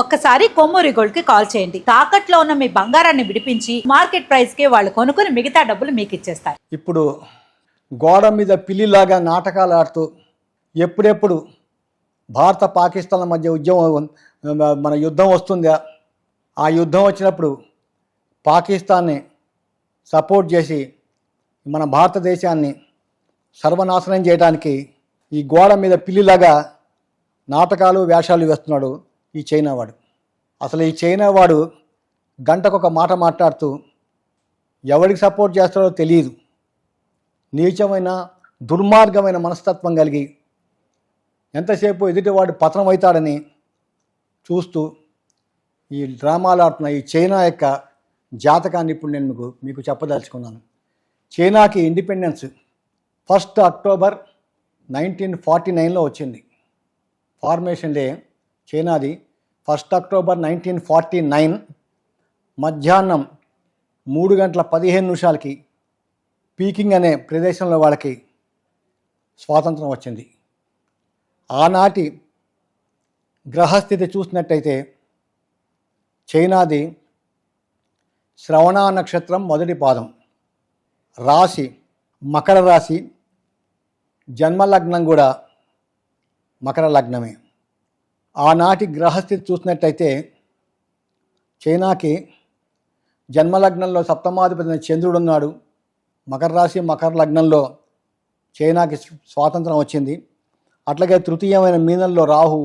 ఒక్కసారి కొమ్మూరి గోల్డ్కి కాల్ చేయండి. తాకట్లో ఉన్న మీ బంగారాన్ని విడిపించి మార్కెట్ ప్రైస్కి వాళ్ళు కొనుక్కుని మిగతా డబ్బులు మీకు ఇచ్చేస్తారు. ఇప్పుడు గోడ మీద పిల్లిలాగా నాటకాలు ఆడుతూ ఎప్పుడెప్పుడు భారత పాకిస్తాన్ల మధ్య ఉద్యమం మన యుద్ధం వస్తుందా? ఆ యుద్ధం వచ్చినప్పుడు పాకిస్తాన్ని సపోర్ట్ చేసి మన భారతదేశాన్ని సర్వనాశనం చేయడానికి ఈ గోడ మీద పిల్లిలాగా నాటకాలు వేషాలు వేస్తున్నాడు ఈ చైనా వాడు. అసలు ఈ చైనా వాడు గంటకొక మాట మాట్లాడుతూ ఎవరికి సపోర్ట్ చేస్తాడో తెలియదు. నీచమైన దుర్మార్గమైన మనస్తత్వం కలిగి ఎంతసేపు ఎదుటివాడు పతనం అవుతాడని చూస్తూ ఈ డ్రామాలు ఆడుతున్న ఈ చైనా యొక్క జాతకాన్ని ఇప్పుడు నేను మీకు మీకు చెప్పదలుచుకున్నాను. చైనాకి independence first October nineteen forty నైన్లో వచ్చింది. Formation day చైనాది. First October nineteen forty nine మధ్యాహ్నం మూడు గంటల పదిహేను నిమిషాలకి పీకింగ్ అనే ప్రదేశంలో వాళ్ళకి స్వాతంత్రం వచ్చింది. ఆనాటి గ్రహస్థితి చూసినట్టయితే చైనాది శ్రవణ నక్షత్రం మొదటి పాదం. రాశి మకర రాశి జన్మలగ్నం కూడా మకర లగ్నమే. ఆనాటి గ్రహస్థితి చూసినట్టయితే చైనాకి జన్మలగ్నంలో సప్తమాధిపతి చంద్రుడు ఉన్నాడు. మకర రాశి మకర లగ్నంలో చైనాకి స్వాతంత్రం వచ్చింది. అట్లాగే తృతీయమైన మీనంలో రాహు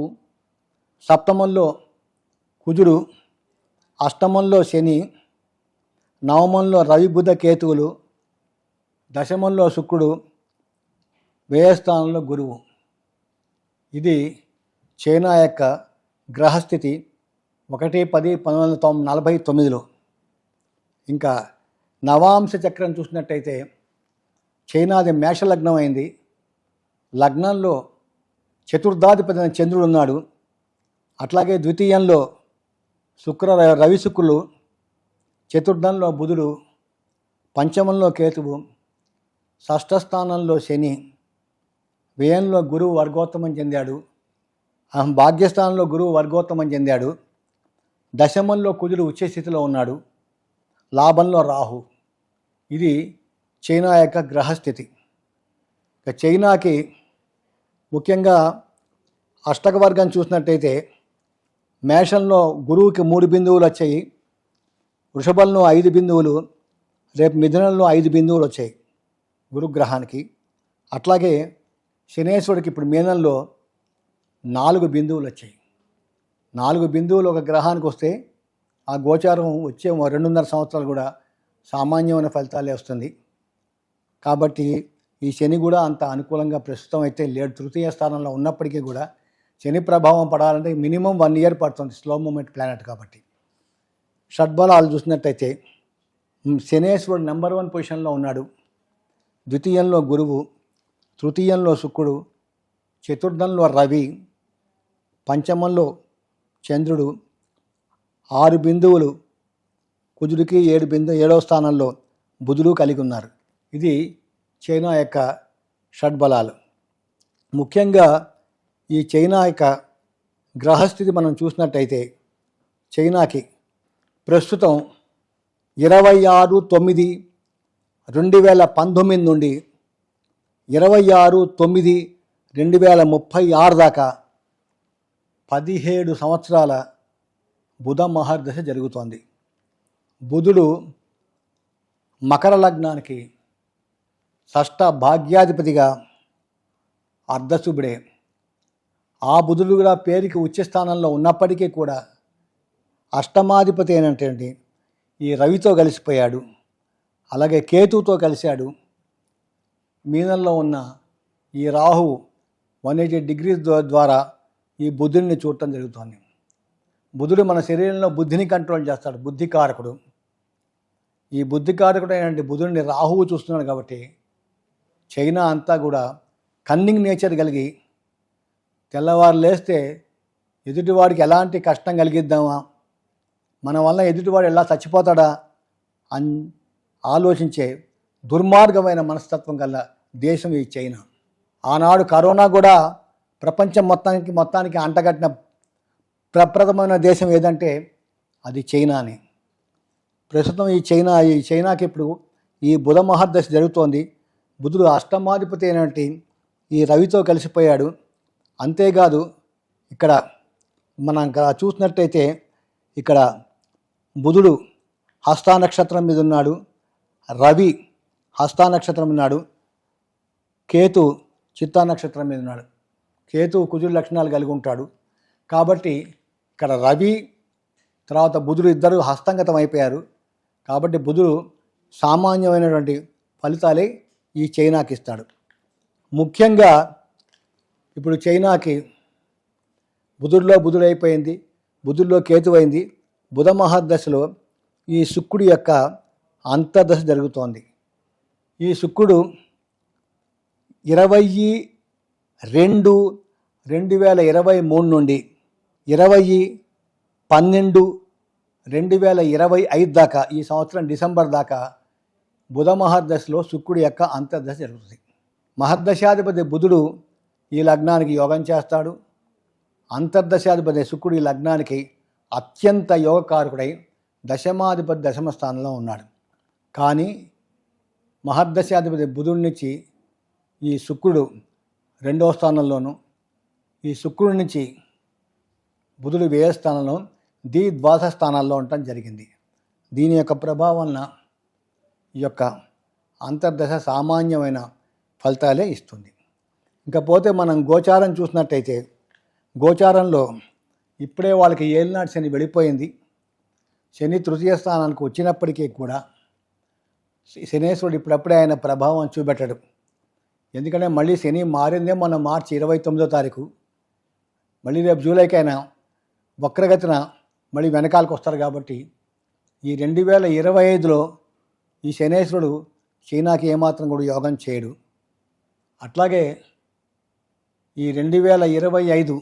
సప్తమంలో కుజుడు అష్టమంలో శని నవమంలో రవి బుధ కేతువులు దశమంలో శుక్రుడు వ్యయస్థానంలో గురువు. ఇది చైనా యొక్క గ్రహస్థితి ఒకటి పది పంతొమ్మిది వందల నలభై తొమ్మిదిలో. ఇంకా నవాంశ చక్రం చూసినట్టయితే చైనాది మేషలగ్నం అయింది లగ్నంలో చతుర్థాధిపతి చంద్రుడు ఉన్నాడు. అట్లాగే ద్వితీయంలో శుక్ర రవి శుక్రులు చతుర్థంలో బుధుడు పంచమంలో కేతువు షష్ఠ స్థానంలో శని వ్యయంలో గురువు వర్గోత్తమం చెందాడు. భాగ్యస్థానంలో గురువు వర్గోత్తమం చెందాడు. దశమంలో కుజుడు ఉచ్చస్థితిలో ఉన్నాడు. లాభంలో రాహు. ఇది చైనా యొక్క గ్రహస్థితి. ఇక చైనాకి ముఖ్యంగా అష్టక వర్గం చూసినట్టయితే మేషంలో గురువుకి మూడు బిందువులు వచ్చాయి. వృషభంలో ఐదు బిందువులు రేపు మిథునంలో ఐదు బిందువులు వచ్చాయి గురుగ్రహానికి. అట్లాగే శనేశ్వరుడికి ఇప్పుడు మీనంలో నాలుగు బిందువులు వచ్చాయి. నాలుగు బిందువులు ఒక గ్రహానికి వస్తే ఆ గోచారం వచ్చే రెండున్నర సంవత్సరాలు కూడా సామాన్యమైన ఫలితాలే వస్తుంది. కాబట్టి ఈ శని కూడా అంత అనుకూలంగా ప్రస్తుతం అయితే లేడు. తృతీయ స్థానంలో ఉన్నప్పటికీ కూడా శని ప్రభావం పడాలంటే మినిమం వన్ ఇయర్ పడుతుంది స్లో మూమెంట్ ప్లానెట్ కాబట్టి. షడ్బలాలు చూసినట్టయితే శనేశ్వరుడు నెంబర్ వన్ పొజిషన్లో ఉన్నాడు. ద్వితీయంలో గురువు తృతీయంలో శుక్రుడు చతుర్థంలో రవి పంచమంలో చంద్రుడు ఆరు బిందువులు కుజుడికి ఏడు బిందు ఏడవ స్థానంలో బుధుడు కలిగి ఉన్నారు. ఇది చైనా యొక్క షడ్బలాలు. ముఖ్యంగా ఈ చైనా యొక్క గ్రహస్థితి మనం చూసినట్టయితే చైనాకి ప్రస్తుతం ఇరవై ఆరు తొమ్మిది రెండు వేల పంతొమ్మిది నుండి ఇరవై ఆరు తొమ్మిది రెండు వేల ముప్పై ఆరు దాకా పదిహేడు సంవత్సరాల బుధ మహర్దశ జరుగుతోంది. బుధుడు మకర లగ్నానికి షష్ట భాగ్యాధిపతిగా అర్ధశుభుడే. ఆ బుధుడు కూడా పేరుకి ఉచ్చస్థానంలో ఉన్నప్పటికీ కూడా అష్టమాధిపతి అయినటువంటి ఈ రవితో కలిసిపోయాడు. అలాగే కేతువుతో కలిశాడు. మీనంలో ఉన్న ఈ రాహు వన్ ఎయిటీ డిగ్రీస్ ద్వారా ఈ బుద్ధుడిని చూడటం జరుగుతోంది. బుధుడు మన శరీరంలో బుద్ధిని కంట్రోల్ చేస్తాడు. బుద్ధికారకుడు ఈ బుద్ధికారకుడు అయినటువంటి బుధుడిని రాహువు చూస్తున్నాడు కాబట్టి చైనా అంతా కూడా కన్నింగ్ నేచర్ కలిగి తెల్లవారు లేస్తే ఎదుటివాడికి ఎలాంటి కష్టం కలిగిద్దామా? మన వల్ల ఎదుటివాడు ఎలా చచ్చిపోతాడా? అన్ ఆలోచించే దుర్మార్గమైన మనస్తత్వం గల దేశం ఈ చైనా. ఆనాడు కరోనా కూడా ప్రపంచం మొత్తానికి మొత్తానికి అంటగట్టిన ప్రప్రథమైన దేశం ఏదంటే అది చైనా అని ప్రస్తుతం ఈ చైనా ఈ చైనాకి ఇప్పుడు ఈ బుధ మహర్దశ జరుగుతోంది. బుధుడు అష్టమాధిపతి అయినటువంటి ఈ రవితో కలిసిపోయాడు. అంతేకాదు ఇక్కడ మనం ఇక్కడ చూసినట్టయితే ఇక్కడ బుధుడు హస్తా నక్షత్రం మీద ఉన్నాడు. రవి హస్తా నక్షత్రం ఉన్నాడు. కేతు చిత్తా నక్షత్రం మీద ఉన్నాడు. కేతువు కుజుడు లక్షణాలు కలిగి ఉంటాడు. కాబట్టి ఇక్కడ రవి తర్వాత బుధుడు ఇద్దరు హస్తంగతం అయిపోయారు. కాబట్టి బుధుడు సామాన్యమైనటువంటి ఫలితాలే ఈ చైనాకి ఇస్తాడు. ముఖ్యంగా ఇప్పుడు చైనాకి బుధుడిలో బుధుడైపోయింది బుధుడిలో కేతువైంది బుధ మహాదశలో ఈ శుక్రుడి యొక్క అంతర్దశ జరుగుతోంది. ఈ శుక్రుడు ఇరవై రెండు రెండు వేల ఇరవై మూడు నుండి ఇరవై పన్నెండు రెండు వేల ఇరవై ఐదు దాకా ఈ సంవత్సరం డిసెంబర్ దాకా బుధ మహర్దశలో శుక్రుడి యొక్క అంతర్దశ జరుగుతుంది. మహర్దశాధిపతి బుధుడు ఈ లగ్నానికి యోగం చేస్తాడు. అంతర్దశాధిపతి శుక్రుడు ఈ లగ్నానికి అత్యంత యోగకారకుడై దశమాధిపతి దశమ స్థానంలో ఉన్నాడు. కానీ మహర్దశాధిపతి బుధుడి నుంచి ఈ శుక్రుడు రెండవ స్థానంలోను ఈ శుక్రుడి నుంచి బుధుడు వ్యయ స్థానంలో ద్విద్వాస స్థానాల్లో ఉండటం జరిగింది. దీని యొక్క ప్రభావం వలన ఈ యొక్క అంతర్దశ సామాన్యమైన ఫలితాలే ఇస్తుంది. ఇకపోతే మనం గోచారం చూసినట్టయితే గోచారంలో ఇప్పుడే వాళ్ళకి ఏలినాటి శని వెళ్ళిపోయింది. శని తృతీయ స్థానానికి వచ్చినప్పటికీ కూడా శనేశ్వరుడు ఇప్పుడప్పుడే ఆయన ప్రభావం చూపెట్టడు. ఎందుకంటే మళ్ళీ శని మారిందే మన మార్చి ఇరవై తొమ్మిదో తారీఖు. మళ్ళీ రేపు జూలైకి అయినా వక్రగతిన మళ్ళీ వెనకాలకు వస్తారు కాబట్టి ఈ రెండు వేల ఇరవై ఐదులో ఈ శనేశ్వరుడు చైనాకి ఏమాత్రం కూడా యోగం చేయడు. అట్లాగే ఈ రెండు వేల ఇరవై ఐదు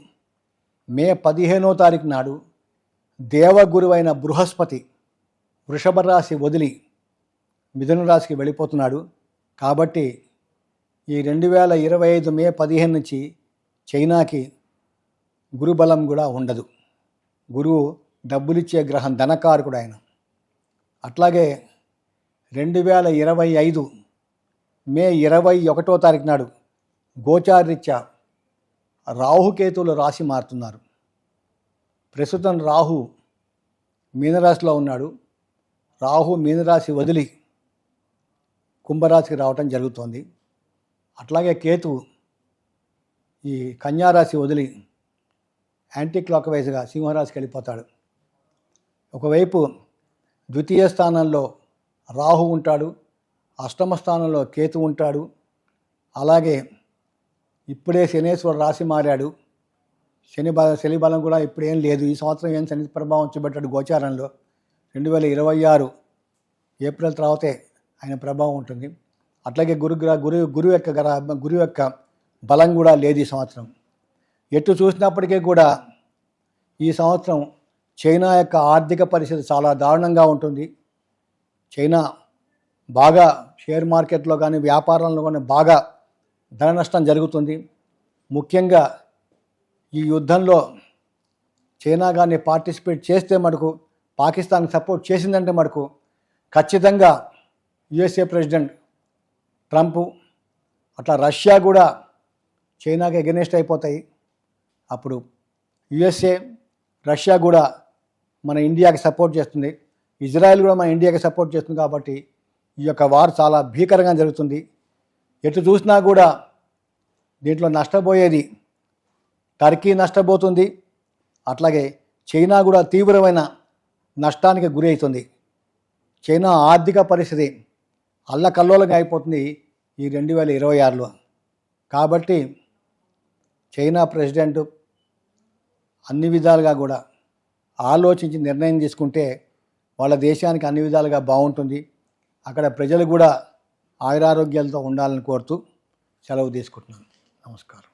మే పదిహేనో తారీఖు నాడు దేవగురువైన బృహస్పతి వృషభ రాశి వదిలి మిథున రాశికి వెళ్ళిపోతున్నాడు. కాబట్టి ఈ రెండు వేల ఇరవై ఐదు మే పదిహేను నుంచి చైనాకి గురుబలం కూడా ఉండదు. గురువు డబ్బులిచ్చే గ్రహం ధనకారకుడు ఆయన. అట్లాగే రెండు వేల ఇరవై ఐదు మే ఇరవై ఒకటో తారీఖు నాడు గోచారీత్యా రాహుకేతువులు రాశి మారుతున్నారు. ప్రస్తుతం రాహు మీనరాశిలో ఉన్నాడు. రాహు మీనరాశి వదిలి కుంభరాశికి రావటం జరుగుతోంది. అట్లాగే కేతు ఈ కన్యారాశి వదిలి యాంటీ క్లాక్ వైజ్గా సింహరాశికి వెళ్ళిపోతాడు. ఒకవైపు ద్వితీయ స్థానంలో రాహు ఉంటాడు అష్టమ స్థానంలో కేతు ఉంటాడు అలాగే ఇప్పుడే శనేశ్వరుడు రాశి మారాడు. శని బల శని బలం కూడా ఇప్పుడేం లేదు. ఈ సంవత్సరం ఏం శని ప్రభావం చూపెట్టాడు గోచారంలో. రెండు వేల ఇరవై ఆరు ఏప్రిల్ తర్వాతే ఆయన ప్రభావం ఉంటుంది. అట్లాగే గురు గురు గురువు యొక్క గ్ర గురువు యొక్క బలం కూడా లేదు ఈ సంవత్సరం. ఎటు చూసినప్పటికీ కూడా ఈ సంవత్సరం చైనా యొక్క ఆర్థిక పరిస్థితి చాలా దారుణంగా ఉంటుంది. చైనా బాగా షేర్ మార్కెట్లో కానీ వ్యాపారంలో కానీ బాగా ధన నష్టం జరుగుతుంది. ముఖ్యంగా ఈ యుద్ధంలో చైనా కానీ పార్టిసిపేట్ చేస్తే మటుకు పాకిస్తాన్ సపోర్ట్ చేసిందంటే మటుకు ఖచ్చితంగా యుఎస్ఏ ప్రెసిడెంట్ ట్రంప్ అట్లా రష్యా కూడా చైనాకి ఎగనెస్ట్ అయిపోతాయి. అప్పుడు యుఎస్ఏ రష్యా కూడా మన ఇండియాకి సపోర్ట్ చేస్తుంది. ఇజ్రాయెల్ కూడా మన ఇండియాకి సపోర్ట్ చేస్తుంది కాబట్టి ఈ యొక్క వార్ చాలా భీకరంగా జరుగుతుంది. ఎటు చూసినా కూడా దీంట్లో నష్టపోయేది టర్కీ నష్టపోతుంది. అట్లాగే చైనా కూడా తీవ్రమైన నష్టానికి గురి అవుతుంది. చైనా ఆర్థిక పరిస్థితి అల్లకల్లోలంగా అయిపోతుంది ఈ రెండు వేల ఇరవై ఆరులో. కాబట్టి చైనా ప్రెసిడెంట్ అన్ని విధాలుగా కూడా ఆలోచించి నిర్ణయం తీసుకుంటే వాళ్ళ దేశానికి అన్ని విధాలుగా బాగుంటుంది. అక్కడ ప్రజలు కూడా ఆయురారోగ్యాలతో ఉండాలని కోరుతూ సెలవు తీసుకుంటున్నాను. నమస్కారం.